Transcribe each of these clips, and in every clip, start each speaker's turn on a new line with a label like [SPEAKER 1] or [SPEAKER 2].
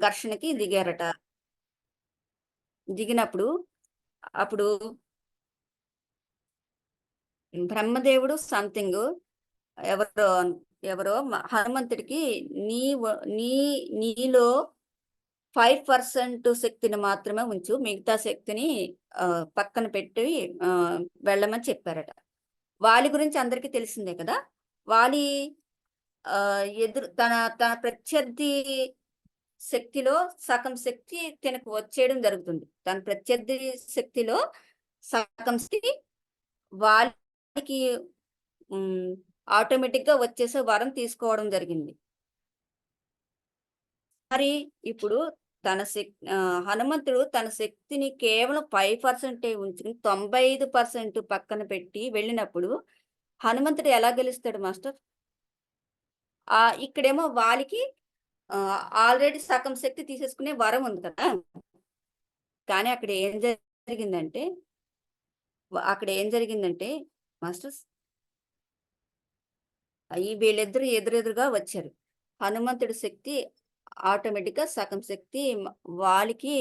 [SPEAKER 1] ఘర్షణకి దిగారట. దిగినప్పుడు అప్పుడు బ్రహ్మదేవుడు సంథింగ్ ఎవరో ఎవరో హనుమంతుడికి నీ నీ నీలో ఫైవ్ పర్సెంట్ శక్తిని మాత్రమే ఉంచు మిగతా శక్తిని పక్కన పెట్టి వెళ్ళమని చెప్పారట. వాలి గురించి అందరికీ తెలిసిందే కదా? వాలి ఆ, ఎదురు తన తన ప్రత్యర్థి శక్తిలో సగం శక్తి తనకు వచ్చేయడం జరుగుతుంది. తన ప్రత్యర్థి శక్తిలో సగం శక్తి వాళ్ళకి ఆటోమేటిక్గా వచ్చేసే వరం తీసుకోవడం జరిగింది. మరి ఇప్పుడు తన శక్తి హనుమంతుడు తన శక్తిని కేవలం ఫైవ్ పర్సెంటే ఉంచుకుని తొంభై ఐదు పర్సెంట్ పక్కన పెట్టి వెళ్ళినప్పుడు హనుమంతుడు ఎలా గెలుస్తాడు మాస్టర్? ఆ ఇక్కడేమో వాళ్ళకి ఆల్రెడీ సగం శక్తి తీసేసుకునే వరం ఉంది కదా. కానీ అక్కడ ఏం జరిగిందంటే అక్కడ ఏం జరిగిందంటే మాస్టర్స్ ఈ వీళ్ళిద్దరు ఎదురెదురుగా వచ్చారు. హనుమంతుడి శక్తి ఆటోమేటిక్గా సగం శక్తి వాళ్ళకి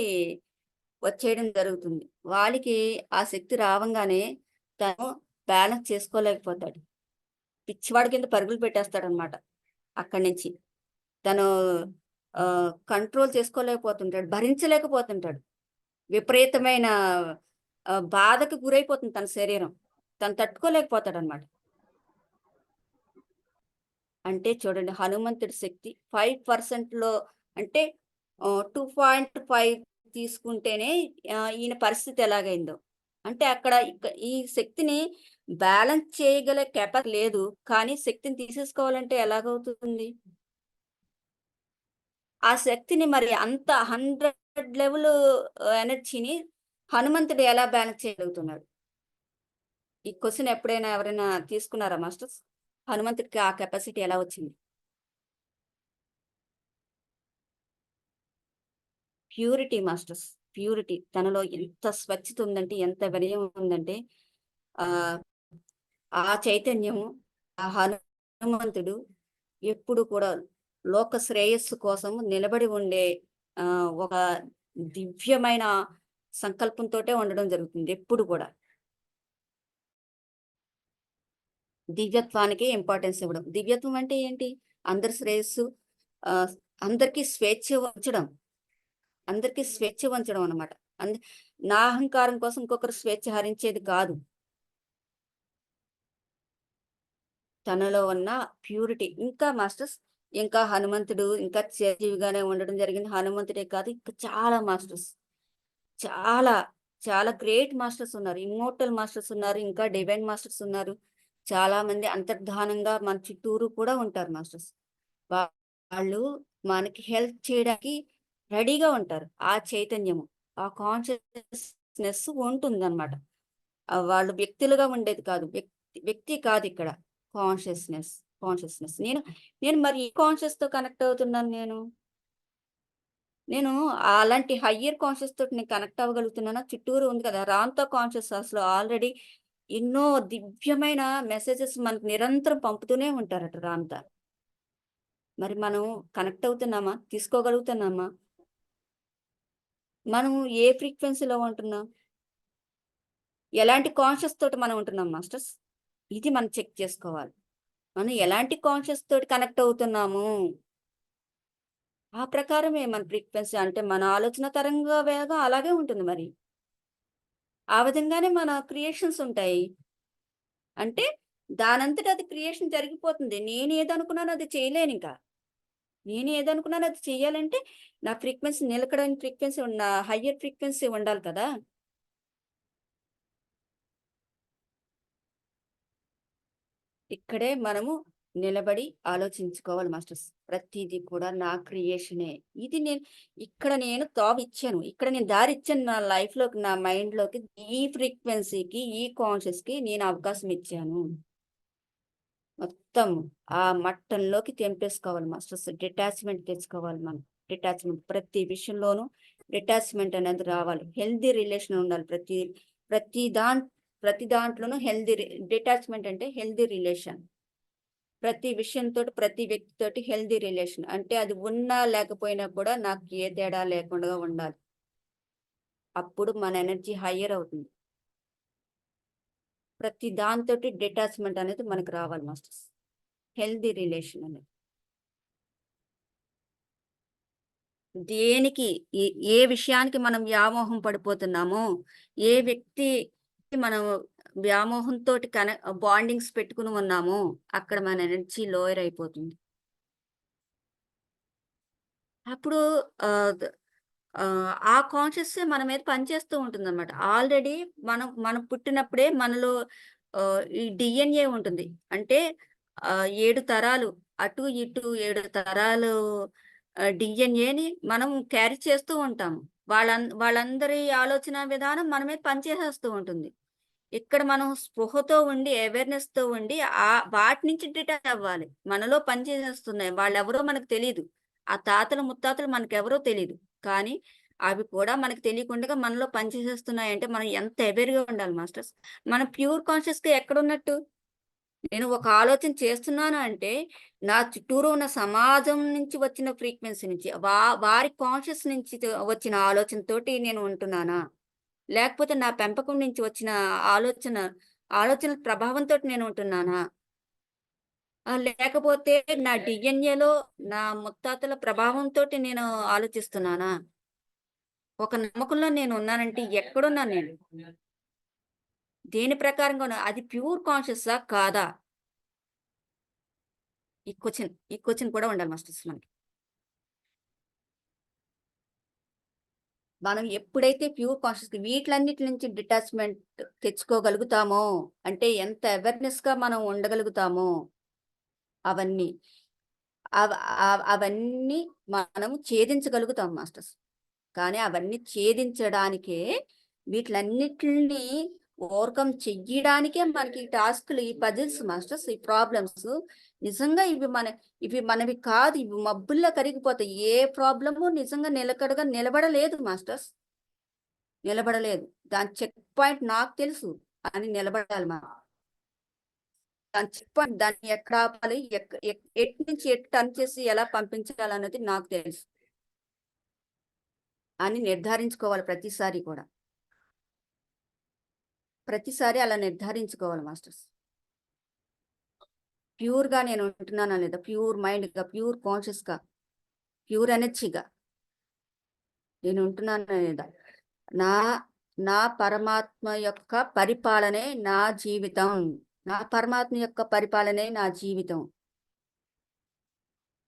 [SPEAKER 1] వచ్చేయడం జరుగుతుంది. వాళ్ళకి ఆ శక్తి రావంగానే తను బ్యాలెన్స్ చేసుకోలేకపోతాడు. పిచ్చివాడి కింద పరుగులు పెట్టేస్తాడనమాట అక్కడి నుంచి. తను కంట్రోల్ చేసుకోలేకపోతుంటాడు భరించలేకపోతుంటాడు. విపరీతమైన బాధకు గురైపోతుంది తన శరీరం. తను తట్టుకోలేకపోతాడు అనమాట అంటే చూడండి హనుమంతుడి శక్తి ఫైవ్ పర్సెంట్లో అంటే టూ పాయింట్ ఫైవ్ తీసుకుంటేనే ఈయన పరిస్థితి ఎలాగైందో. అంటే అక్కడ ఈ శక్తిని బ్యాలెన్స్ చేయగల కెపాసిటీ లేదు కానీ శక్తిని తీసేసుకోవాలంటే ఎలాగవుతుంది? ఆ శక్తిని మరి అంత హండ్రెడ్ లెవెల్ ఎనర్జీని హనుమంతుడు ఎలా బ్యాలెన్స్ చేయగలుగుతున్నాడు? ఈ క్వశ్చన్ ఎప్పుడైనా ఎవరైనా తీసుకున్నారా మాస్టర్స్? హనుమంతుడికి ఆ కెపాసిటీ ఎలా వచ్చింది? Purity masters purity. తనలో ఎంత స్వచ్ఛత ఉందంటే ఎంత వినయం ఉందంటే ఆ ఆ చైతన్యము ఆ హనుమంతుడు ఎప్పుడు కూడా లోక శ్రేయస్సు కోసం నిలబడి ఉండే ఆ ఒక దివ్యమైన సంకల్పంతోటే ఉండడం జరుగుతుంది ఎప్పుడు కూడా. దివ్యత్వానికి ఇంపార్టెన్స్ ఇవ్వడం. దివ్యత్వం అంటే ఏంటి? అందరి శ్రేయస్సు ఆ అందరికీ స్వేచ్ఛ ఉంచడం. అందరికీ స్వేచ్ఛ ఉంచడం అనమాట అంద నా అహంకారం కోసం ఇంకొకరు స్వేచ్ఛ హరించేది కాదు. తనలో ఉన్న ప్యూరిటీ. ఇంకా మాస్టర్స్ ఇంకా హనుమంతుడు ఇంకా చిరంజీవిగానే ఉండడం జరిగింది. హనుమంతుడే కాదు ఇంకా చాలా మాస్టర్స్. చాలా చాలా గ్రేట్ మాస్టర్స్ ఉన్నారు. ఇమ్మోర్టల్ మాస్టర్స్ ఉన్నారు ఇంకా డివైన్ మాస్టర్స్ ఉన్నారు. చాలా మంది అంతర్ధానంగా మన చుట్టూరు కూడా ఉంటారు మాస్టర్స్. వాళ్ళు మనకి హెల్ప్ చేయడానికి రెడీగా ఉంటారు. ఆ చైతన్యము ఆ కాన్షియస్నెస్ ఉంటుందన్నమాట. వాళ్ళు వ్యక్తులుగా ఉండేది కాదు. వ్యక్తి వ్యక్తి కాదు ఇక్కడ కాన్షియస్నెస్. కాన్షియస్నెస్ నేను నేను మరి ఏ కాన్షియస్తో కనెక్ట్ అవుతున్నాను నేను? నేను అలాంటి హయ్యర్ కాన్షియస్ తోటి నేను కనెక్ట్ అవ్వగలుగుతున్నానా? చుట్టూరు ఉంది కదా రాంతో కాన్షియస్ అసలు ఆల్రెడీ ఎన్నో దివ్యమైన మెసేజెస్ మనకు నిరంతరం పంపుతూనే ఉంటారట రాంతా. మరి మనం కనెక్ట్ అవుతున్నామా? తీసుకోగలుగుతున్నామా? మనం ఏ ఫ్రీక్వెన్సీలో ఉంటున్నాం? ఎలాంటి కాన్షియస్ తోటి మనం ఉంటున్నాం మాస్టర్స్ ఇది మనం చెక్ చేసుకోవాలి. మనం ఎలాంటి కాన్షియస్ తోటి కనెక్ట్ అవుతున్నాము? ఆ ప్రకారమే మన ఫ్రీక్వెన్సీ అంటే మన ఆలోచన తరంగా వేగం అలాగే ఉంటుంది మరి. ఆ విధంగానే మన క్రియేషన్స్ ఉంటాయి. అంటే దానంతట అది క్రియేషన్ జరిగిపోతుంది. నేను ఏదనుకున్నానో అది చేయలేను ఇంకా. నేను ఏదనుకున్నానో అది చేయాలంటే నా ఫ్రీక్వెన్సీ నిలకడని ఫ్రీక్వెన్సీ ఉన్న హయ్యర్ ఫ్రీక్వెన్సీ ఉండాలి కదా. ఇక్కడే మనము నిలబడి ఆలోచించుకోవాలి మాస్టర్స్. ప్రతిదీ కూడా నా క్రియేషనే. ఇది నేను ఇక్కడ నేను తావు ఇచ్చాను ఇక్కడ నేను దారి ఇచ్చాను నా లైఫ్లోకి నా మైండ్లోకి ఈ ఫ్రీక్వెన్సీకి ఈ కాన్షియస్కి నేను అవకాశం ఇచ్చాను. మొత్తం ఆ మట్టంలోకి తెంపేసుకోవాలి మాస్టర్స్. డిటాచ్మెంట్ తెచ్చుకోవాలి మనం. డిటాచ్మెంట్ ప్రతి విషయంలోనూ డిటాచ్మెంట్ అనేది రావాలి. హెల్దీ రిలేషన్ ఉండాలి ప్రతి ప్రతి దాంట్ ప్రతి దాంట్లోనూ హెల్దీ డిటాచ్మెంట్ అంటే హెల్దీ రిలేషన్ ప్రతి విషయంతోటి ప్రతి వ్యక్తితోటి హెల్దీ రిలేషన్ అంటే అది ఉన్నా లేకపోయినా కూడా నాకు ఏ తేడా లేకుండా ఉండాలి. అప్పుడు మన ఎనర్జీ హయ్యర్ అవుతుంది. ప్రతి దాంతో డిటాచ్మెంట్ అనేది మనకు రావాలి మాస్టర్స్ హెల్దీ రిలేషన్ అనేది. దేనికి ఏ- ఏ విషయానికి మనం వ్యామోహం పడిపోతున్నామో ఏ వ్యక్తి మనం వ్యామోహంతో కన బాండింగ్స్ పెట్టుకుని ఉన్నాము అక్కడ మన ఎనర్జీ లోయర్ అయిపోతుంది. అప్పుడు ఆ, ఆ, కాన్షియస్ మన మీద పనిచేస్తూ ఉంటుంది అనమాట ఆల్రెడీ మనం మనం పుట్టినప్పుడే మనలో ఈ డిఎన్ఏ ఉంటుంది. అంటే ఏడు తరాలు అటు ఇటు ఏడు తరాలు డిఎన్ఏని మనం క్యారీ చేస్తూ ఉంటాము. వాళ్ళ వాళ్ళందరి ఆలోచన విధానం మన మీద పనిచేసేస్తూ ఉంటుంది. ఇక్కడ మనం స్పృహతో ఉండి అవేర్నెస్తో ఉండి ఆ వాటి నుంచి డిటాచ్ అవ్వాలి. మనలో పనిచేసేస్తున్నాయి వాళ్ళెవరో మనకు తెలియదు ఆ తాతలు ముత్తాతలు మనకెవరో తెలియదు కానీ అవి కూడా మనకు తెలియకుండా మనలో పనిచేసేస్తున్నాయి అంటే మనం ఎంత అవేర్గా ఉండాలి మాస్టర్స్? మనం ప్యూర్ కాన్షియస్గా ఎక్కడున్నట్టు? నేను ఒక ఆలోచన చేస్తున్నాను అంటే నా చుట్టూరు ఉన్న సమాజం నుంచి వచ్చిన ఫ్రీక్వెన్సీ నుంచి వా వారి కాన్షియస్ నుంచి వచ్చిన ఆలోచనతోటి నేను ఉంటున్నానా? లేకపోతే నా పెంపకం నుంచి వచ్చిన ఆలోచన ఆలోచన ప్రభావంతో నేను ఉంటున్నానా? లేకపోతే నా డిఎన్ఏలో నా ముత్తాతల ప్రభావంతో నేను ఆలోచిస్తున్నానా? ఒక నమ్మకంలో నేను ఉన్నానంటే ఎక్కడున్నాను నేను? దేని ప్రకారంగా ఉన్నా అది ప్యూర్ కాన్షియస్సా కాదా? ఈ క్వశ్చన్ ఈ క్వశ్చన్ కూడా ఉండాలి మాస్టర్స్ మనకి. మనం ఎప్పుడైతే ప్యూర్ కాన్షియస్ వీటిలన్నిటి నుంచి డిటాచ్మెంట్ తెచ్చుకోగలుగుతామో అంటే ఎంత అవేర్నెస్గా మనం ఉండగలుగుతామో అవన్నీ అవ- అవన్నీ మనం ఛేదించగలుగుతాం మాస్టర్స్. కానీ అవన్నీ ఛేదించడానికే వీటిలన్నిటిని ఓవర్కమ్ చెయ్యడానికే మనకి ఈ టాస్క్లు ఈ పజిల్స్ మాస్టర్స్ ఈ ప్రాబ్లమ్స్. నిజంగా ఇవి మన ఇవి మనవి కాదు ఇవి మబ్బుల్లో కరిగిపోతాయి. ఏ ప్రాబ్లము నిజంగా నిలకడగా నిలబడలేదు మాస్టర్స్. నిలబడలేదు. దాని చెక్ పాయింట్ నాకు తెలుసు అని నిలబడాలి మా దాని చెక్ పాయింట్ దాన్ని ఎక్కడ ఆపాలి ఎట్ నుంచి ఎట్ టర్న్ చేసి ఎలా పంపించాలన్నది నాకు తెలుసు. అని నిర్ధారించుకోవాలి ప్రతిసారి కూడా. ప్రతిసారి అలా నిర్ధారించుకోవాలి మాస్టర్స్. ప్యూర్గా నేను ఉంటున్నానా లేదా ప్యూర్ మైండ్గా ప్యూర్ కాన్షియస్గా ప్యూర్ ఎనర్జీగా నేను ఉంటున్నానా లేదా నా నా పరమాత్మ యొక్క పరిపాలనే నా జీవితం. నా పరమాత్మ యొక్క పరిపాలనే నా జీవితం.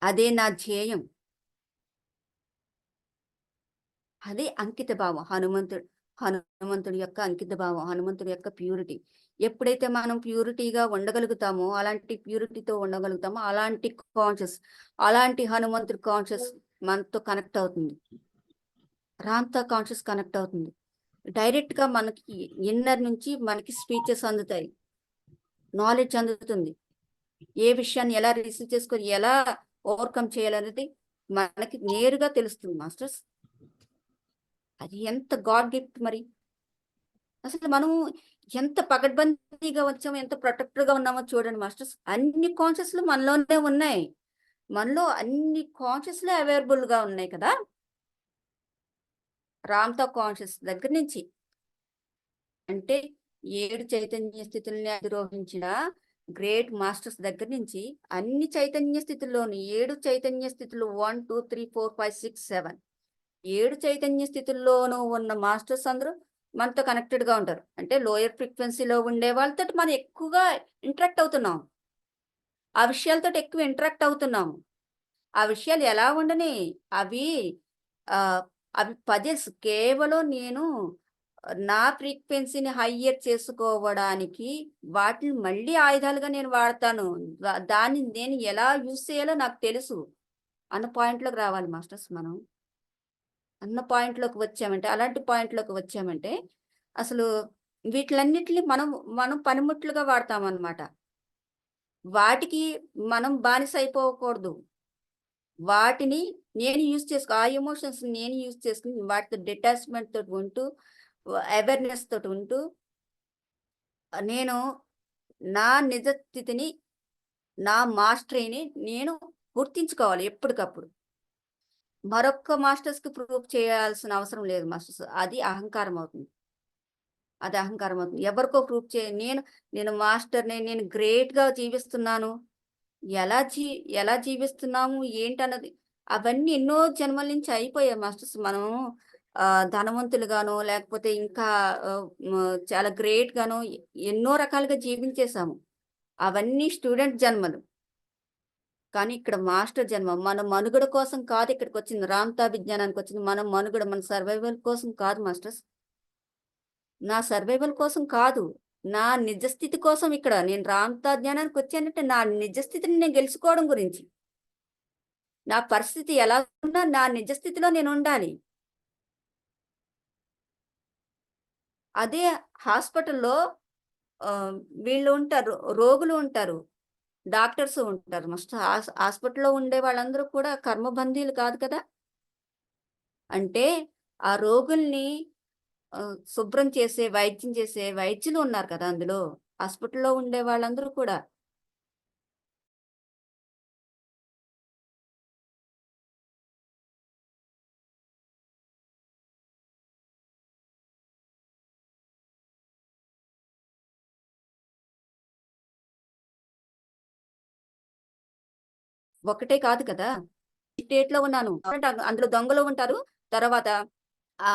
[SPEAKER 1] అదే నా ధ్యేయం. అదే అంకిత భావం హనుమంతుడు హనుమంతుడి యొక్క అంకిత భావం హనుమంతుడి యొక్క ప్యూరిటీ ఎప్పుడైతే మనం ప్యూరిటీగా ఉండగలుగుతామో అలాంటి ప్యూరిటీతో ఉండగలుగుతామో అలాంటి కాన్షియస్ అలాంటి హనుమంతుడి కాన్షియస్ మనతో కనెక్ట్ అవుతుంది. రాంతా కాన్షియస్ కనెక్ట్ అవుతుంది. డైరెక్ట్గా మనకి ఇన్నర్ నుంచి మనకి స్పీచెస్ అందుతాయి. నాలెడ్జ్ అందుతుంది. ఏ విషయాన్ని ఎలా రిసీవ్ చేసుకొని ఎలా ఓవర్కమ్ చేయాలనేది మనకి నేరుగా తెలుస్తుంది మాస్టర్స్ అది ఎంత గాడ్ గిఫ్ట్ మరి? అసలు మనం ఎంత పగడ్బందీగా వచ్చామో ఎంత ప్రొటెక్టర్గా ఉన్నామో చూడండి మాస్టర్స్. అన్ని కాన్షియస్లు మనలోనే ఉన్నాయి. మనలో అన్ని కాన్షియస్లే అవైలబుల్గా ఉన్నాయి కదా? రామ్తో కాన్షియస్ దగ్గర నుంచి. అంటే ఏడు చైతన్య స్థితుల్ని అధిరోహించిన గ్రేట్ మాస్టర్స్ దగ్గర నుంచి అన్ని చైతన్య స్థితుల్లోని ఏడు చైతన్య స్థితులు one two three four five six seven. ఏడు చైతన్య స్థితుల్లోనూ ఉన్న మాస్టర్స్ అందరూ మనతో కనెక్టెడ్గా ఉంటారు. అంటే లోయర్ ఫ్రీక్వెన్సీలో ఉండే వాళ్ళతో మనం ఎక్కువగా ఇంటరాక్ట్ అవుతున్నాం ఆ విషయాలతో ఎక్కువ ఇంటరాక్ట్ అవుతున్నాము. ఆ విషయాలు ఎలా ఉండని అవి అవి పజిల్స్ కేవలం నేను నా ఫ్రీక్వెన్సీని హయ్యర్ చేసుకోవడానికి వాటిని మళ్ళీ ఆయుధాలుగా నేను వాడతాను. దాన్ని నేను ఎలా యూజ్ చేయాలో నాకు తెలుసు. అన్న పాయింట్లోకి రావాలి మాస్టర్స్ మనం. అన్న పాయింట్లోకి వచ్చామంటే అలాంటి పాయింట్లోకి వచ్చామంటే అసలు వీటిలన్నిటిని మనం మనం పనిముట్లుగా వాడతామన్నమాట వాటికి మనం బానిస అయిపోకూడదు వాటిని నేను యూజ్ చేసుకో ఆ ఎమోషన్స్ నేను యూజ్ చేసుకుని వాటితో డిటాచ్మెంట్ తోటి ఉంటూ అవేర్నెస్ తోటి ఉంటూ నేను నా నిజ స్థితిని నా మాస్టరీని నేను గుర్తించుకోవాలి ఎప్పటికప్పుడు. మరొక్క మాస్టర్స్‌కి ప్రూవ్ చేయాల్సిన అవసరం లేదు మాస్టర్స్. అది అహంకారం అవుతుంది. అది అహంకారం అవుతుంది. ఎవరికో ప్రూవ్ చేయ నేను నేను మాస్టర్‌ని, నేను గ్రేట్‌గా జీవిస్తున్నాను. ఎలా జీ ఎలా జీవిస్తున్నాము ఏంటన్నది అవన్నీ ఎన్నో జన్మల నుంచి అయిపోయాయి మాస్టర్స్. మనము ధనవంతులుగాను ధనవంతులుగానో లేకపోతే ఇంకా చాలా గ్రేట్ చాలా గ్రేట్‌గానో ఎన్నో రకాలుగా జీవించేసాము. అవన్నీ స్టూడెంట్ జన్మలు. కానీ ఇక్కడ మాస్టర్ జన్మ. మన మనుగడ కోసం కాదు ఇక్కడికొచ్చింది. రామ్‌తా విజ్ఞానానికొచ్చింది. మనం మనుగడ మన సర్వైవల్ కోసం కాదు మాస్టర్స్. నా సర్వైవల్ కోసం కాదు. నా నిజ స్థితి కోసం ఇక్కడ. నేను రామ్‌తా జ్ఞానానికొచ్చానంటే నా నిజ స్థితిని నేను గెలుచుకోవడం గురించి. నా పరిస్థితి ఎలా ఉన్నా నా నిజ స్థితిలో నేనుండాలి. అదే హాస్పిటల్‌లో వీళ్ళు ఉంటారు. రోగులు ఉంటారు. డాక్టర్స్ ఉంటారు. మస్ట్ హాస్ హాస్పిటల్‌లో ఉండే వాళ్ళందరూ కూడా కర్మబంధీలు కాదు కదా! అంటే ఆ రోగుల్ని శుభ్రం చేసే, వైద్యం చేసే వైద్యులు ఉన్నారు కదా అందులో. హాస్పిటల్‌లో ఉండే వాళ్ళందరూ కూడా. ఒకటే కాదు కదా! స్టేట్‌లో ఉన్నాను. అందులో దొంగలు ఉంటారు. తర్వాత ఆ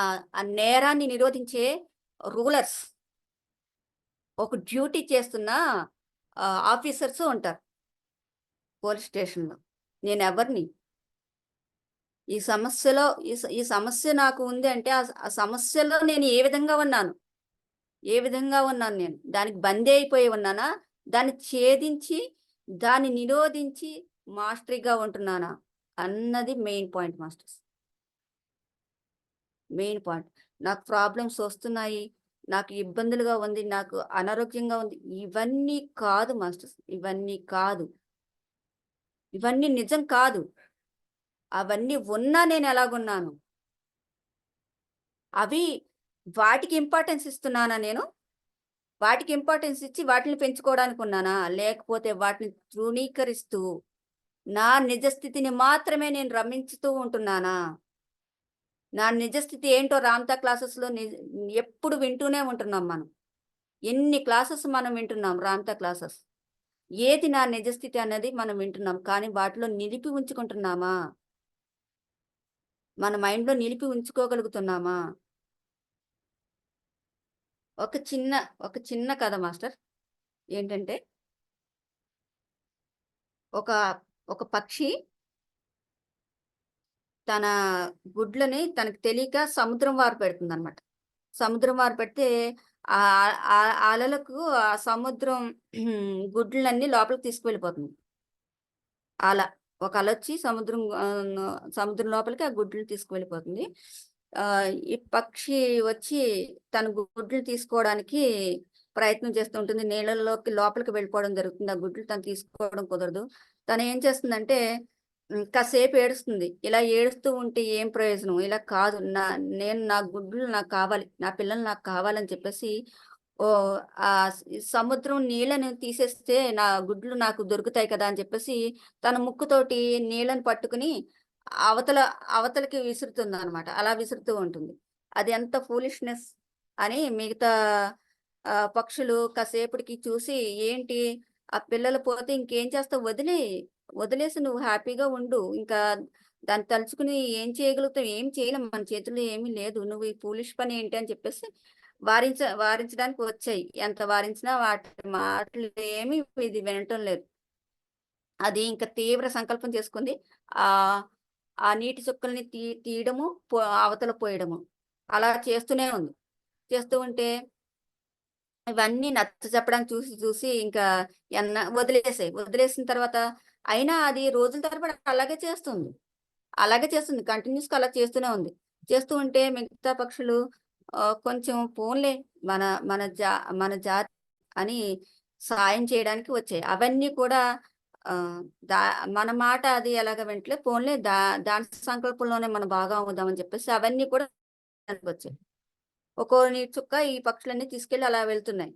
[SPEAKER 1] నేరాన్ని నిరోధించే రూలర్స్. ఒక డ్యూటీ చేస్తున్న ఆఫీసర్స్ ఉంటారు. పోలీస్ స్టేషన్‌లో. నేను ఎవరిని ఈ సమస్యలో ఈ సమస్య నాకు ఉంది అంటే ఆ ఆ సమస్యలో నేను ఏ విధంగా ఉన్నాను? ఏ విధంగా ఉన్నాను నేను? దానికి బందీ అయిపోయి ఉన్నానా? దాన్ని ఛేదించి, దాన్ని నిరోధించి మాస్టరీగా ఉంటున్నానా? అన్నది main point masters. Main point. నాకు ప్రాబ్లమ్స్ వస్తున్నాయి. నాకు ఇబ్బందులుగా ఉంది. నాకు అనారోగ్యంగా ఉంది. ఇవన్నీ కాదు మాస్టర్స్. ఇవన్నీ కాదు. ఇవన్నీ నిజం కాదు. అవన్నీ ఉన్నా నేను ఎలాగున్నాను అవి వాటికి ఇంపార్టెన్స్ ఇస్తున్నానా నేను? వాటికి ఇంపార్టెన్స్ ఇచ్చి వాటిని పెంచుకోవడానికి ఉన్నానా లేకపోతే వాటిని తృణీకరిస్తూ, నా నిజ స్థితిని మాత్రమే నేను రమించుతూ ఉంటున్నానా? నా నిజ స్థితి ఏంటో రామ్‌తా క్లాసెస్‌లో ని ఎప్పుడు వింటూనే ఉంటున్నాం మనం. ఎన్ని క్లాసెస్ మనం వింటున్నాం రామ్‌తా క్లాసెస్. ఏది నా నిజస్థితి అన్నది మనం వింటున్నాం. కానీ వాటిలో నిలిపి ఉంచుకుంటున్నామా? మన మైండ్‌లో నిలిపి ఉంచుకోగలుగుతున్నామా? ఒక చిన్న, ఒక చిన్న కథ మాస్టర్. ఏంటంటే ఒక, ఒక పక్షి తన గుడ్లని తనకు తెలియక సముద్రం వారు పెడుతుంది అనమాట సముద్రం వారు పెడితే ఆ అలలకు ఆ సముద్రం గుడ్లన్నీ లోపలికి తీసుకువెళ్ళిపోతుంది. అల. ఒక అల వచ్చి సముద్రం సముద్రం లోపలికి ఆ గుడ్లు తీసుకువెళ్ళిపోతుంది. ఈ పక్షి వచ్చి తన గుడ్లు తీసుకోవడానికి ప్రయత్నం చేస్తూ ఉంటుంది. నీళ్ళలోకి లోపలికి వెళ్ళిపోవడం జరుగుతుంది. ఆ గుడ్లు తను తీసుకోవడం కుదరదు. తను ఏం చేస్తుందంటే కాసేపు ఏడుస్తుంది. ఇలా ఏడుస్తూ ఉంటే ఏం ప్రయోజనం? ఇలా కాదు. నా నేను నా గుడ్లు నాకు కావాలి. నా పిల్లలు నాకు కావాలని చెప్పేసి ఓ ఆ సముద్రం నీళ్ళని తీసేస్తే నా గుడ్లు నాకు దొరుకుతాయి కదా! అని చెప్పేసి తన ముక్కుతోటి నీళ్ళని పట్టుకొని అవతల అవతలకి విసురుతుందనమాట. అలా విసురుతూ ఉంటుంది. అది ఎంత ఫూలిష్‌నెస్ అని మిగతా పక్షులు కాసేపటికి చూసి ఏంటి ఆ పిల్లలు పోతే ఇంకేం చేస్తావు వదిలే వదిలేసి నువ్వు హ్యాపీగా ఉండు. ఇంకా దాన్ని తలుచుకుని ఏం చేయగలుగుతావు ఏం చేయలేం. మన చేతుల్లో ఏమీ లేదు. నువ్వు ఈ పూలిష్ పని ఏంటి అని చెప్పేసి వారించ వారించడానికి వచ్చాయి. ఎంత వారించినా వాటి మాటలు ఏమి ఇది వినటం లేదు. అది ఇంకా తీవ్ర సంకల్పం చేసుకుంది. ఆ ఆ నీటి చుక్కల్ని తీ తీయడము, పో అవతల పోయడము. అలా చేస్తూనే ఉంది. చేస్తూ ఉంటే ఇవన్నీ నచ్చ చెప్పడానికి చూసి చూసి ఇంకా ఎన్న వదిలేసాయి. వదిలేసిన తర్వాత అయినా అది రోజుల తరబడి అలాగే చేస్తుంది. అలాగే చేస్తుంది. కంటిన్యూస్గా అలా చేస్తూనే ఉంది. చేస్తూ ఉంటే మిగతా పక్షులు కొంచెం పోన్లే మన మన జా మన జాతి అని సాయం చేయడానికి వచ్చాయి. అవన్నీ కూడా దా మన మాట అది ఎలాగ వింటలే పోన్లే దా దాని సంకల్పంలోనే మనం బాగా అవుదామని చెప్పేసి అవన్నీ కూడా వచ్చాయి. ఒక్కో నీటి చుక్క ఈ పక్షులన్నీ తీసుకెళ్ళి అలా వెళ్తున్నాయి.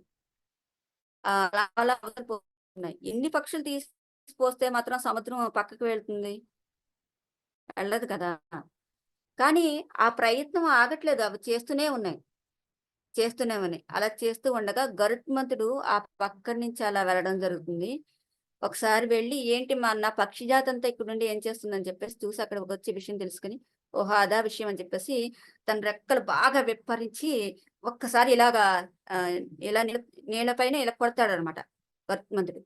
[SPEAKER 1] అలా పోతున్నాయి. ఎన్ని పక్షులు తీసిపోస్తే మాత్రం సముద్రం పక్కకు వెళ్తుంది? వెళ్ళదు కదా. కానీ ఆ ప్రయత్నం ఆగట్లేదు. అవి చేస్తూనే ఉన్నాయి. చేస్తూనే ఉన్నాయి. అలా చేస్తూ ఉండగా గరుత్మంతుడు ఆ పక్క నుంచి అలా వెళ్ళడం జరుగుతుంది. ఒకసారి వెళ్ళి ఏంటి మా నా పక్షి జాతి అంతా ఇక్కడ నుండి ఏం చేస్తుందని చెప్పేసి చూసి అక్కడ వచ్చే విషయం తెలుసుకుని ఓహో అదా విషయం అని చెప్పేసి తన రెక్కలు బాగా విప్పరించి ఒక్కసారి ఇలాగా ఇలా నీళ్ళ నీళ్ళపైన ఇలా కొడతాడు అనమాట వర్తమంతుడు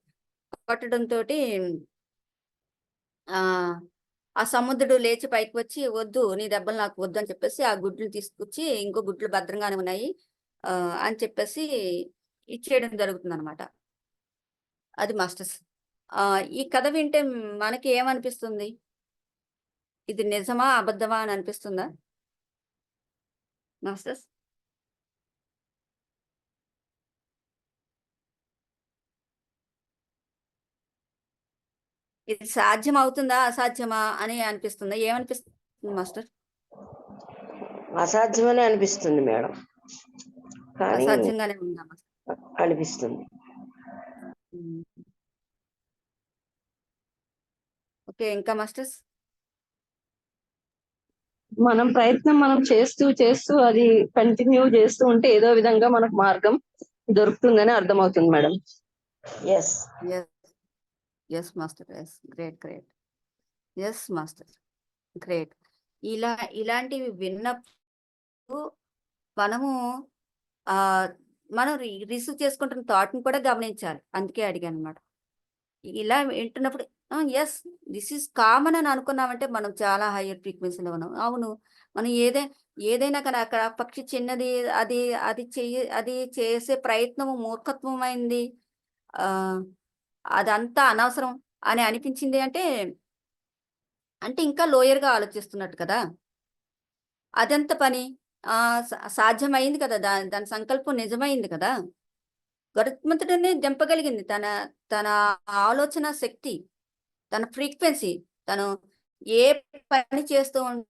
[SPEAKER 1] కొట్టడంతో ఆ ఆ సముద్రుడు లేచి పైకి వచ్చి వద్దు నీ దెబ్బలు నాకు వద్దు అని చెప్పేసి ఆ గుడ్లు తీసుకొచ్చి ఇంకో గుడ్లు భద్రంగానే ఉన్నాయి ఆ, అని చెప్పేసి ఇచ్చేయడం జరుగుతుంది అనమాట అది మాస్టర్స్. ఆ ఈ కథ వింటే మనకి ఏమనిపిస్తుంది? ఇది నిజమా అబద్ధమా అని అనిపిస్తుందా? మాస్టర్స్? ఇది సాధ్యం అవుతుందా అసాధ్యమా అని అనిపిస్తుందా? ఏమనిపిస్తుంది మాస్టర్?
[SPEAKER 2] అసాధ్యమని అనిపిస్తుంది మేడం.
[SPEAKER 1] అసాధ్యంగానే ఉందా
[SPEAKER 2] అనిపిస్తుంది.
[SPEAKER 1] ఓకే ఇంకా మాస్టర్స్?
[SPEAKER 3] మనం ప్రయత్నం మనం చేస్తూ చేస్తూ అది కంటిన్యూ చేస్తూ ఉంటే ఏదో విధంగా మనకు మార్గం దొరుకుతుందని అర్థమవుతుంది madam.
[SPEAKER 2] Yes
[SPEAKER 1] yes yes master yes great great yes master great ఇలా ఇలాంటివి విన్నప్పుడు మనము ఆ మనం రిసీవ్ చేసుకుంటున్న థాట్ని కూడా గమనించాలి. అందుకే అడిగాను అనమాట ఇలా వింటున్నప్పుడు ఎస్ దిస్ ఈస్ కామన్ అని అనుకున్నామంటే మనం చాలా హయ్యర్ ఫ్రీక్వెన్సీలో ఉన్నాం. అవును మనం ఏదే ఏదైనా కానీ అక్కడ పక్షి చిన్నది అది అది చెయ్యి అది చేసే ప్రయత్నము మూర్ఖత్వమైంది అదంతా అనవసరం అని అనిపించింది అంటే అంటే ఇంకా లోయర్గా ఆలోచిస్తున్నట్టు కదా. అదెంత పని సాధ్యమైంది కదా దాని దాని సంకల్పం నిజమైంది కదా. గరుత్మంతుడిని దింపగలిగింది. తన తన ఆలోచన శక్తి తన ఫ్రీక్వెన్సీ తను ఏ పని చేస్తూ ఉంటే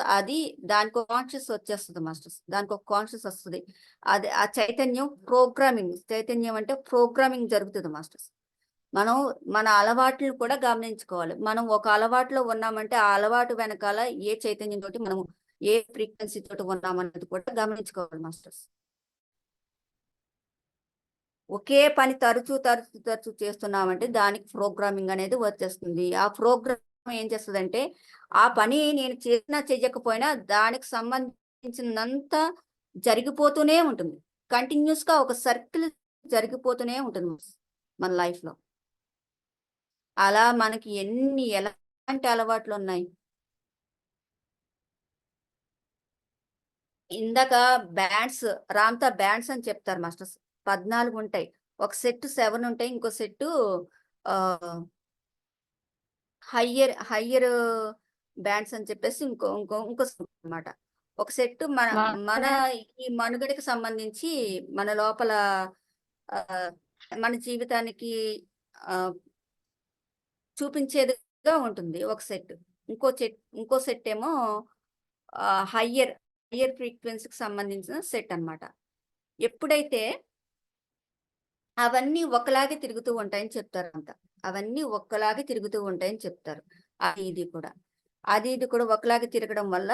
[SPEAKER 1] అది దానికి కాన్షియస్ వచ్చేస్తుంది మాస్టర్స్. దానికి ఒక కాన్షియస్ వస్తుంది. అది ఆ చైతన్యం ప్రోగ్రామింగ్ చైతన్యం అంటే ప్రోగ్రామింగ్ జరుగుతుంది మాస్టర్స్. మనం మన అలవాట్లను కూడా గమనించుకోవాలి. మనం ఒక అలవాటులో ఉన్నామంటే ఆ అలవాటు వెనకాల ఏ చైతన్యం తోటి మనం ఏ ఫ్రీక్వెన్సీ తోటి ఉన్నామన్నది కూడా గమనించుకోవాలి మాస్టర్స్. ఒకే పని తరచూ తరచూ తరచూ చేస్తున్నామంటే దానికి ప్రోగ్రామింగ్ అనేది వచ్చేస్తుంది ఆ ప్రోగ్రామ్ ఏం చేస్తుందంటే ఆ పని నేను చేసినా చేయకపోయినా దానికి సంబంధించినంత జరిగిపోతూనే ఉంటుంది. కంటిన్యూస్గా ఒక సర్కిల్ జరిగిపోతూనే ఉంటుంది మన లైఫ్లో. అలా మనకి ఎన్ని ఎలాంటి అలవాట్లు ఉన్నాయి? ఇందాక బ్యాండ్స్ రామ్తా బ్యాండ్స్ అని చెప్తారు మాస్టర్స్. పద్నాలుగు ఉంటాయి. ఒక సెట్ సెవెన్ ఉంటాయి ఇంకో సెట్ హయ్యర్ హయ్యర్ బ్యాండ్స్ అని చెప్పేసి ఇంకో ఇంకో ఇంకో అనమాట ఒక సెట్ మన మన ఈ మనుగడకి సంబంధించి మన లోపల మన జీవితానికి చూపించేదిగా ఉంటుంది ఒక సెట్ ఇంకో సెట్ ఇంకో సెట్ ఏమో హయ్యర్ హయ్యర్ ఫ్రీక్వెన్సీకి సంబంధించిన సెట్ అన్నమాట. ఎప్పుడైతే అవన్నీ ఒకలాగే తిరుగుతూ ఉంటాయని చెప్తారు అంత అవన్నీ ఒక్కలాగే తిరుగుతూ ఉంటాయని చెప్తారు. అది ఇది కూడా. అది ఇది కూడా ఒకలాగే తిరగడం వల్ల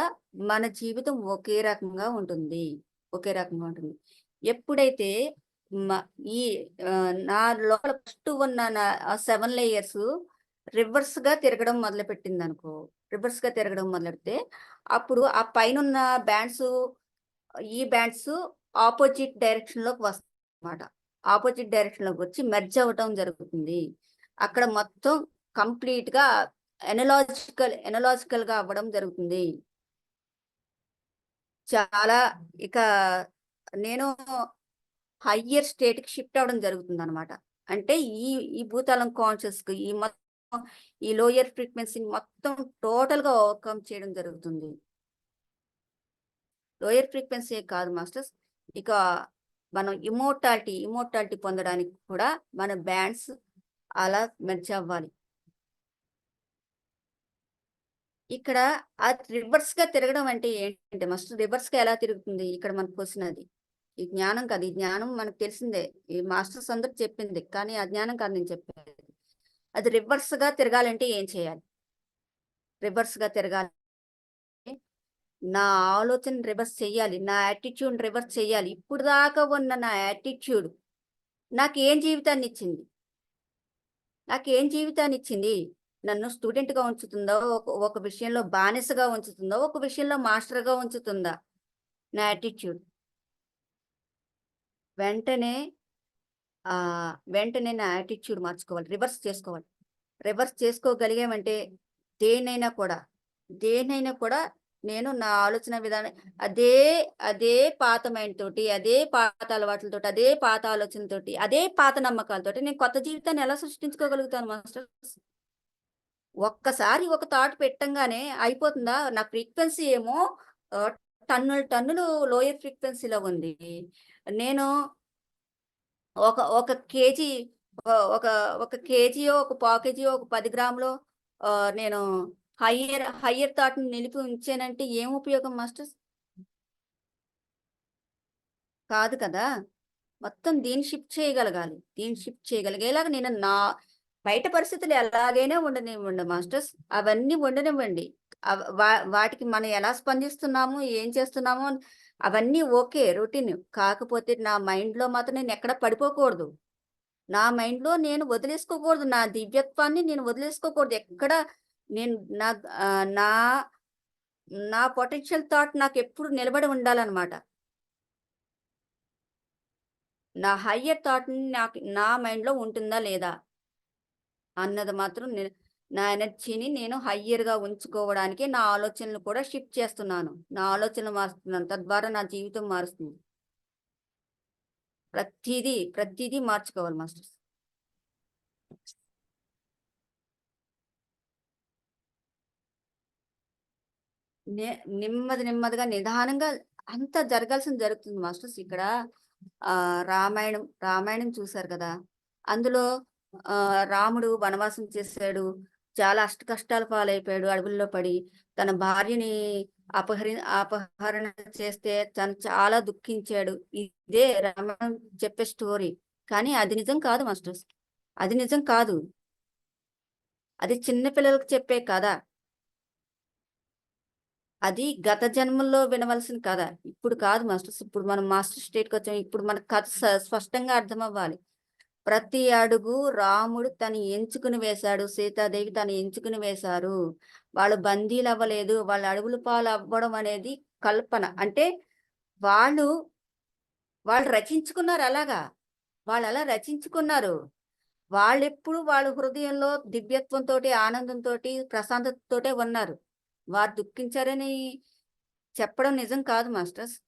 [SPEAKER 1] మన జీవితం ఒకే రకంగా ఉంటుంది. ఒకే రకంగా ఉంటుంది. ఎప్పుడైతే ఈ నా లోపల ఫస్ట్ ఉన్న నా సెవెన్ లేయర్స్ రివర్స్గా తిరగడం మొదలు పెట్టింది అనుకో రివర్స్గా తిరగడం మొదలెడితే అప్పుడు ఆ పైన ఉన్న బ్యాండ్స్ ఈ బ్యాండ్స్ ఆపోజిట్ డైరెక్షన్లోకి వస్తాయి అన్నమాట ఆపోజిట్ డైరెక్షన్లోకి వచ్చి మెర్జ్ అవ్వటం జరుగుతుంది. అక్కడ మొత్తం కంప్లీట్గా ఎనలాజికల్ ఎనలాజికల్గా అవ్వడం జరుగుతుంది. చాలా ఇక నేను హయ్యర్ స్టేట్కి షిఫ్ట్ అవ్వడం జరుగుతుంది అనమాట అంటే ఈ ఈ భూతలం కాన్షియస్కి ఈ మొత్తం ఈ లోయర్ ఫ్రీక్వెన్సీని మొత్తం టోటల్గా ఓవర్కమ్ చేయడం జరుగుతుంది. లోయర్ ఫ్రీక్వెన్సీ కాదు మాస్టర్స్ ఇక మనం ఇమోర్టాలిటీ ఇమోర్టాలిటీ పొందడానికి కూడా మన బ్యాండ్స్ అలా మెర్జ్ అవ్వాలి. ఇక్కడ అది రివర్స్గా తిరగడం అంటే ఏంటంటే మస్ట్ రివర్స్గా ఎలా తిరుగుతుంది? ఇక్కడ మనకు వచ్చినది ఈ జ్ఞానం కాదు. ఈ జ్ఞానం మనకు తెలిసిందే. ఈ మాస్టర్స్ అందరు చెప్పింది. కానీ ఆ జ్ఞానం కాదు నేను చెప్పేది. అది రివర్స్గా తిరగాలంటే ఏం చేయాలి? రివర్స్గా తిరగాలి. నా ఆలోచన రివర్స్ చేయాలి నా యాటిట్యూడ్ రివర్స్ చేయాలి. ఇప్పుడు దాకా ఉన్న నా యాటిట్యూడ్ నాకు ఏం జీవితాన్ని ఇచ్చింది? నాకు ఏం జీవితాన్ని ఇచ్చింది? నన్ను స్టూడెంట్గా ఉంచుతుందో? ఒక విషయంలో బానిసగా ఉంచుతుందో? ఒక విషయంలో మాస్టర్గా ఉంచుతుందా? నా యాటిట్యూడ్ వెంటనే వెంటనే నా యాటిట్యూడ్ మార్చుకోవాలి. రివర్స్ చేసుకోవాలి. రివర్స్ చేసుకోగలిగామంటే దేనైనా కూడా దేనైనా కూడా నేను నా ఆలోచన విధానం అదే అదే పాత మైండ్ తోటి అదే పాత అలవాట్లతో అదే పాత ఆలోచనతోటి అదే పాత నమ్మకాలతోటి నేను కొత్త జీవితాన్ని ఎలా సృష్టించుకోగలుగుతాను మాస్టర్స్? ఒక్కసారి ఒక థాట్ పెట్టంగానే అయిపోతుందా? నా ఫ్రీక్వెన్సీ ఏమో టన్నులు టన్నులు లోయర్ ఫ్రీక్వెన్సీలో ఉంది. నేను ఒక ఒక కేజీ ఒక- ఒక కేజీయో ఒక పావు కేజీయో ఒక పది గ్రాములో నేను హయ్యర్ హయ్యర్ థాట్ నిలిపి ఉంచానంటే ఏం ఉపయోగం మాస్టర్స్? కాదు కదా. మొత్తం దీన్ని షిఫ్ట్ చేయగలగాలి. దీన్ని షిఫ్ట్ చేయగలిగేలాగా నేను నా బయట పరిస్థితులు ఎలాగైనా ఉండనివ్వండి మాస్టర్స్. అవన్నీ ఉండనివ్వండి. వాటికి మనం ఎలా స్పందిస్తున్నాము ఏం చేస్తున్నాము అవన్నీ ఓకే రొటీన్. కాకపోతే నా మైండ్లో మాత్రం నేను ఎక్కడ పడిపోకూడదు. నా మైండ్లో నేను వదిలేసుకోకూడదు. నా దివ్యత్వాన్ని నేను వదిలేసుకోకూడదు. ఎక్కడ నేను నా నా నా పొటెన్షియల్ థాట్ నాకు ఎప్పుడు నిలబడి ఉండాలన్నమాట. నా హయ్యర్ థాట్ని నాకు నా మైండ్లో ఉంటుందా లేదా? అన్నది మాత్రం నా ఎనర్జీని నేను హయ్యర్గా ఉంచుకోవడానికి నా ఆలోచనలు కూడా షిఫ్ట్ చేస్తున్నాను. నా ఆలోచనలు మారుస్తున్నాను తద్వారా నా జీవితం మారుస్తుంది. ప్రతిదీ ప్రతిదీ మార్చుకోవాలి మాస్టర్స్. నెమ్మది నెమ్మదిగా నిదానంగా అంతా జరగాల్సిన జరుగుతుంది మాస్టర్స్ ఇక్కడ. ఆ రామాయణం రామాయణం చూశారు కదా. అందులో ఆ రాముడు వనవాసం చేశాడు. చాలా అష్ట కష్టాలు పాలైపోయాడు అడవుల్లో పడి. తన భార్యని అపహరి అపహరణ చేస్తే తను చాలా దుఃఖించాడు. ఇదే రామాయణం చెప్పే స్టోరీ. కానీ అది నిజం కాదు మాస్టర్స్. అది నిజం కాదు. అది చిన్న పిల్లలకు చెప్పే కథ. అది గత జన్మల్లో వినవలసిన కథ ఇప్పుడు కాదు మాస్టర్స్. ఇప్పుడు మనం మాస్టర్ స్టేట్కి వచ్చాం. ఇప్పుడు మన కథ స- స్పష్టంగా అర్థం అవ్వాలి ప్రతి అడుగు రాముడు తను ఎంచుకుని వేశాడు. సీతాదేవి తను ఎంచుకుని వేశారు. వాళ్ళు బందీలు అవ్వలేదు. వాళ్ళ అడుగుల పాలు అవ్వడం అనేది కల్పన. అంటే వాళ్ళు వాళ్ళు రచించుకున్నారు అలాగా? వాళ్ళు అలా రచించుకున్నారు. వాళ్ళెప్పుడు వాళ్ళ హృదయంలో దివ్యత్వంతో ఆనందంతో ప్రశాంతతతోటే ఉన్నారు. వారు దుఃఖించారని చెప్పడం నిజం కాదు మాస్టర్స్.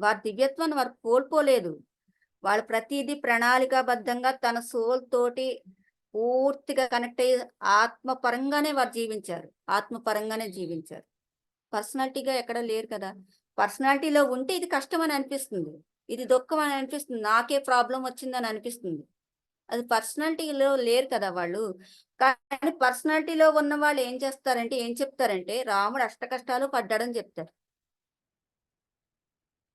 [SPEAKER 1] వారి దివ్యత్వాన్ని వారు కోల్పోలేదు. వాళ్ళు ప్రతిదీ ప్రణాళికాబద్ధంగా తన సోల్ తోటి పూర్తిగా కనెక్ట్ అయ్యి ఆత్మపరంగానే వారు జీవించారు. ఆత్మపరంగానే జీవించారు. పర్సనాలిటీగా ఎక్కడ లేరు కదా. పర్సనాలిటీలో ఉంటే ఇది కష్టం అని అనిపిస్తుంది. ఇది దుఃఖం అని అనిపిస్తుంది. నాకే ప్రాబ్లం వచ్చిందని అనిపిస్తుంది. అది పర్సనాలిటీలో లేరు కదా వాళ్ళు. కానీ పర్సనాలిటీలో ఉన్న వాళ్ళు ఏం చేస్తారంటే ఏం చెప్తారంటే రాముడు అష్ట కష్టాలు పడ్డాడని చెప్తారు.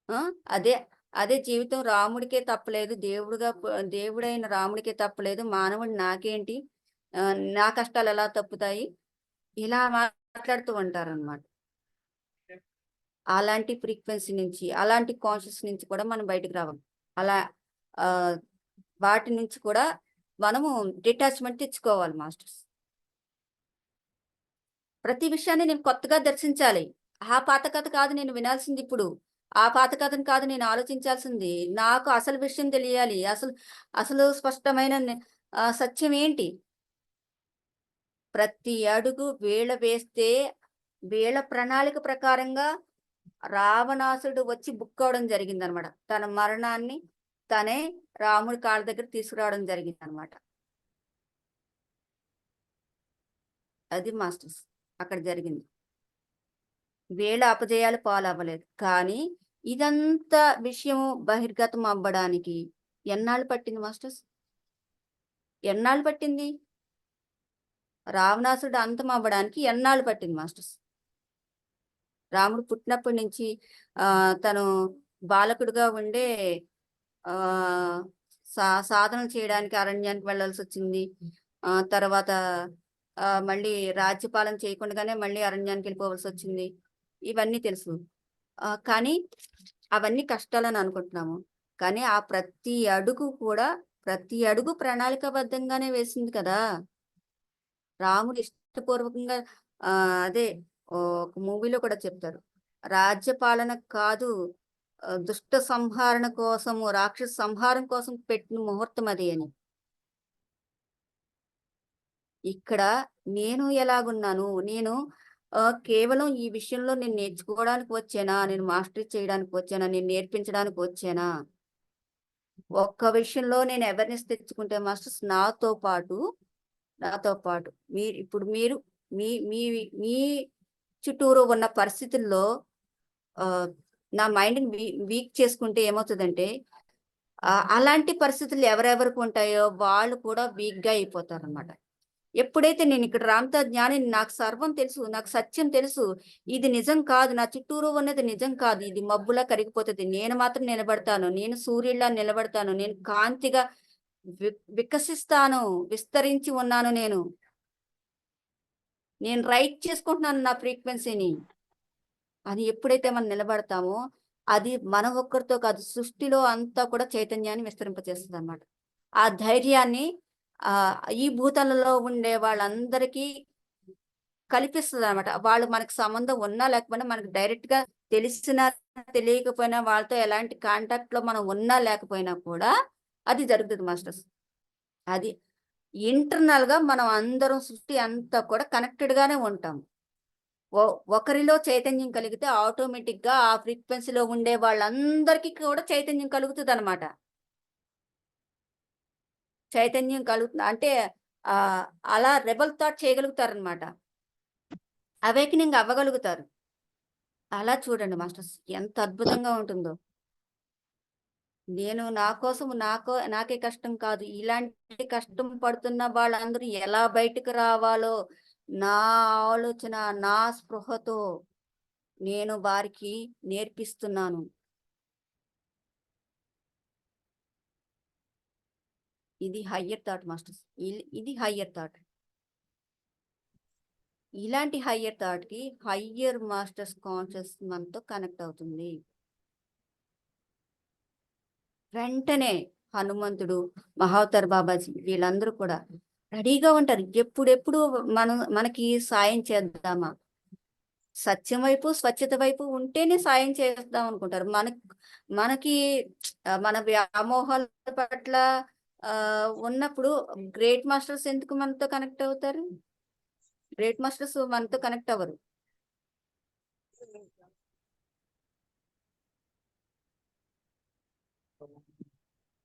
[SPEAKER 1] ఆ, అదే అదే జీవితం రాముడికే తప్పలేదు దేవుడుగా దేవుడైన రాముడికే తప్పలేదు మానవుడు నాకేంటి? నా కష్టాలు ఎలా తప్పుతాయి? ఇలా మాట్లాడుతూ ఉంటారు అనమాట అలాంటి ఫ్రీక్వెన్సీ నుంచి అలాంటి కాన్షియస్ నుంచి కూడా మనం బయటకు రావాలి. అలా వాటి నుంచి కూడా మనము డిటాచ్మెంట్ తెచ్చుకోవాలి మాస్టర్స్ ప్రతి విషయాన్ని నేను కొత్తగా దర్శించాలి. ఆ పాత కథ కాదు నేను వినాల్సింది ఇప్పుడు. ఆ పాత కథను కాదు నేను ఆలోచించాల్సింది. నాకు అసలు విషయం తెలియాలి. అసలు అసలు స్పష్టమైన సత్యం ఏంటి? ప్రతి అడుగు వేళ వేస్తే వేళ ప్రణాళిక ప్రకారంగా రావణాసుడు వచ్చి బుక్ అవడం జరిగిందనమాట. తన మరణాన్ని తనే రాముడి కాళ్ళ దగ్గర తీసుకురావడం జరిగింది అనమాట అది మాస్టర్స్ అక్కడ జరిగింది. వేళ అపజయాలు పాలవ్వలేదు. కానీ ఇదంతా విషయం బహిర్గతం అవ్వడానికి ఎన్నాళ్ళు పట్టింది మాస్టర్స్? ఎన్నాళ్ళు పట్టింది? రావణాసుడు అంతం అవ్వడానికి ఎన్నాళ్ళు పట్టింది మాస్టర్స్? రాముడు పుట్టినప్పటి నుంచి తను బాలకుడుగా ఉండే సా సాధన చేయడానికి అరణ్యానికి వెళ్ళాల్సి వచ్చింది. ఆ తర్వాత మళ్ళీ రాజ్యపాలన చేయకుండానే మళ్ళీ అరణ్యానికి వెళ్ళిపోవాల్సి వచ్చింది. ఇవన్నీ తెలుసు. కానీ అవన్నీ కష్టాలని అనుకుంటున్నాము. కానీ ఆ ప్రతి అడుగు కూడా ప్రతి అడుగు ప్రణాళికాబద్ధంగానే వేసింది కదా. రాముడు ఇష్టపూర్వకంగా అదే ఒక మూవీలో కూడా చెప్తారు రాజ్యపాలన కాదు దుష్ట సంహారణ కోసము రాక్షస సంహారం కోసం పెట్టిన ముహూర్తం అది అని. ఇక్కడ నేను ఎలాగున్నాను? నేను కేవలం ఈ విషయంలో నేను నేర్చుకోవడానికి వచ్చానా? నేను మాస్టరీ చేయడానికి వచ్చానా? నేను నేర్పించడానికి వచ్చానా? ఒక్క విషయంలో నేను అవేర్నెస్ తెచ్చుకుంటే మాస్టర్స్ నాతో పాటు నాతో పాటు మీరు ఇప్పుడు మీరు మీ మీ మీ చుట్టూరు ఉన్న పరిస్థితుల్లో నా మైండ్ని వీక్ చేసుకుంటే ఏమవుతుందంటే అలాంటి పరిస్థితులు ఎవరెవరికి ఉంటాయో వాళ్ళు కూడా వీక్గా అయిపోతారు అనమాట ఎప్పుడైతే నేను ఇక్కడ రామతా జ్ఞాని నాకు సర్వం తెలుసు నాకు సత్యం తెలుసు ఇది నిజం కాదు నా చుట్టూరు ఉన్నది నిజం కాదు ఇది మబ్బులా కరిగిపోతుంది నేను మాత్రం నిలబడతాను నేను సూర్యుడిలా నిలబడతాను నేను కాంతిగా వికసిస్తాను విస్తరించి ఉన్నాను నేను. నేను రైట్ చేసుకుంటున్నాను నా ఫ్రీక్వెన్సీని. అని ఎప్పుడైతే మనం నిలబడతామో అది మన ఒక్కరితో కాదు సృష్టిలో అంతా కూడా చైతన్యాన్ని విస్తరింపచేస్తుంది అనమాట ఆ ధైర్యాన్ని ఆ ఈ భూతలలో ఉండే వాళ్ళందరికీ కల్పిస్తుంది అనమాట వాళ్ళు మనకు సంబంధం ఉన్నా లేకపోయినా మనకు డైరెక్ట్గా తెలిసినా తెలియకపోయినా వాళ్ళతో ఎలాంటి కాంటాక్ట్లో మనం ఉన్నా లేకపోయినా కూడా అది జరుగుతుంది మాస్టర్స్. అది ఇంటర్నల్గా మనం అందరం సృష్టి అంతా కూడా కనెక్టెడ్ గానే ఉంటాం. ఒకరిలో చైతన్యం కలిగితే ఆటోమేటిక్గా ఆ ఫ్రీక్వెన్సీలో ఉండే వాళ్ళందరికీ కూడా చైతన్యం కలుగుతుంది అనమాట చైతన్యం కలుగుతుంది. అంటే అలా రెబల్ థాట్ చేయగలుగుతారు అనమాట అవేకనింగ్ అవ్వగలుగుతారు. అలా చూడండి మాస్టర్స్ ఎంత అద్భుతంగా ఉంటుందో. నేను నా కోసం నాకో నాకే కష్టం కాదు. ఇలాంటి కష్టం పడుతున్న వాళ్ళందరూ ఎలా బయటకు రావాలో నా ఆలోచన నా స్పృహతో నేను వారికి నేర్పిస్తున్నాను. ఇది హయ్యర్ థాట్ మాస్టర్స్ ఇది హయ్యర్ థాట్ ఇలాంటి హయ్యర్ థాట్కి హయ్యర్ మాస్టర్స్ కాన్షియస్ మనతో కనెక్ట్ అవుతుంది. వెంటనే హనుమంతుడు మహావతర్ బాబాజీ వీళ్ళందరూ కూడా రెడీగా ఉంటారు. ఎప్పుడెప్పుడు మనం మనకి సాయం చేద్దామా? సత్యం వైపు స్వచ్ఛత వైపు ఉంటేనే సాయం చేద్దాం అనుకుంటారు. మన మనకి మన వ్యామోహాల పట్ల ఉన్నప్పుడు గ్రేట్ మాస్టర్స్ ఎందుకు మనతో కనెక్ట్ అవుతారు? గ్రేట్ మాస్టర్స్ మనతో కనెక్ట్ అవ్వరు.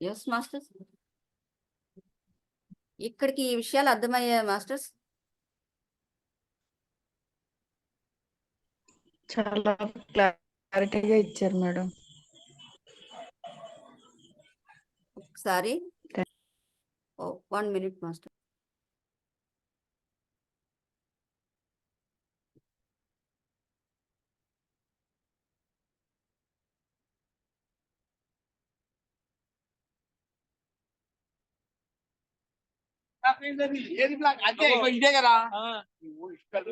[SPEAKER 1] Yes masters? ఇక్కడికి ఈ విషయాలు అర్థమయ్యాయి మాస్టర్స్?
[SPEAKER 4] చాలా క్లారిటీగా ఇచ్చారు మేడం.
[SPEAKER 1] ఒకసారి. One minute master.
[SPEAKER 5] ఏది బ్లాక్ ఇగో ఇదే కదా. నువ్వు ఇక్కడ